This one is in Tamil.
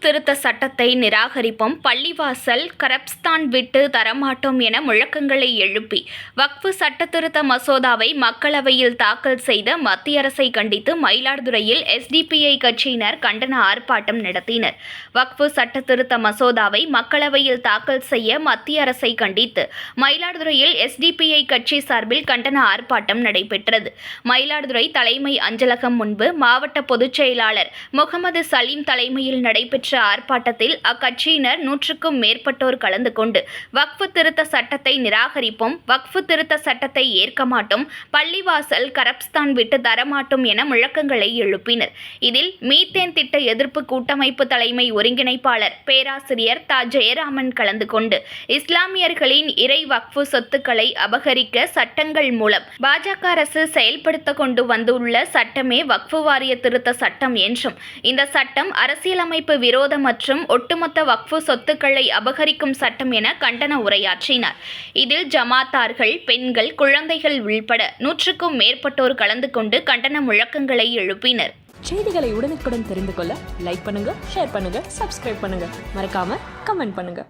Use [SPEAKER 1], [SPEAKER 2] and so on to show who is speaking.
[SPEAKER 1] திருத்த சட்டத்தை நிராகரிப்போம். பள்ளிவாசல் கரப்ஸ்தான் விட்டு தரமாட்டோம் என முழக்கங்களை எழுப்பி வக்ஃபு சட்ட திருத்த மசோதாவை மக்களவையில் தாக்கல் செய்த மத்திய அரசை கண்டித்து மயிலாடுதுறையில் எஸ்டிபிஐ கட்சியினர் கண்டன ஆர்ப்பாட்டம் நடத்தினர். வக்ஃபு சட்ட திருத்த மசோதாவை மக்களவையில் தாக்கல் செய்ய மத்திய அரசை கண்டித்து மயிலாடுதுறையில் எஸ்டிபிஐ கட்சி சார்பில் கண்டன ஆர்ப்பாட்டம் நடைபெற்றது. மயிலாடுதுறை தலைமை அஞ்சலகம் முன்பு மாவட்ட பொதுச் செயலாளர் முகமது சலீம் தலைமையில் நடைபெற்ற ஆர்ப்பாட்டத்தில் அக்கட்சியினர் நூற்றுக்கும் மேற்பட்டோர் கலந்து கொண்டு வக்ஃபு திருத்த சட்டத்தை நிராகரிப்போம் வக்ஃபு திருத்த சட்டத்தை ஏற்க மாட்டோம் பள்ளிவாசல் கரப்ஸ்தான் விட்டு தரமாட்டோம் என முழக்கங்களை எழுப்பினர். இதில் மீத்தேன் திட்ட எதிர்ப்பு கூட்டமைப்பு தலைமை ஒருங்கிணைப்பாளர் பேராசிரியர் தா. ஜெயராமன் கலந்து கொண்டு இஸ்லாமியர்களின் இறை வக்ஃபு சொத்துக்களை அபகரிக்க சட்டங்கள் மூலம் பாஜக அரசு செயல்படுத்த கொண்டு வந்துள்ள சட்டமே வக்ஃபு வாரிய திருத்த சட்டம் என்றும் இந்த சட்டம் அரசியலமைப்பு விரோத மற்றும் ஒட்டுமொத்த வக்ஃபு சொத்துக்களை அபகரிக்கும் சட்டம் என கண்டன உரையாற்றினார். இதில் ஜமாத்தார்கள் பெண்கள் குழந்தைகள் உள்பட நூற்றுக்கும் மேற்பட்டோர் கலந்து கொண்டு கண்டன முழக்கங்களை எழுப்பினர்.
[SPEAKER 2] செய்திகளை உடனுக்குடன் தெரிந்து கொள்ள லைக் பண்ணுங்க ஷேர் பண்ணுங்க சப்ஸ்கிரைப் பண்ணுங்க. மறக்காம கமெண்ட் பண்ணுங்க.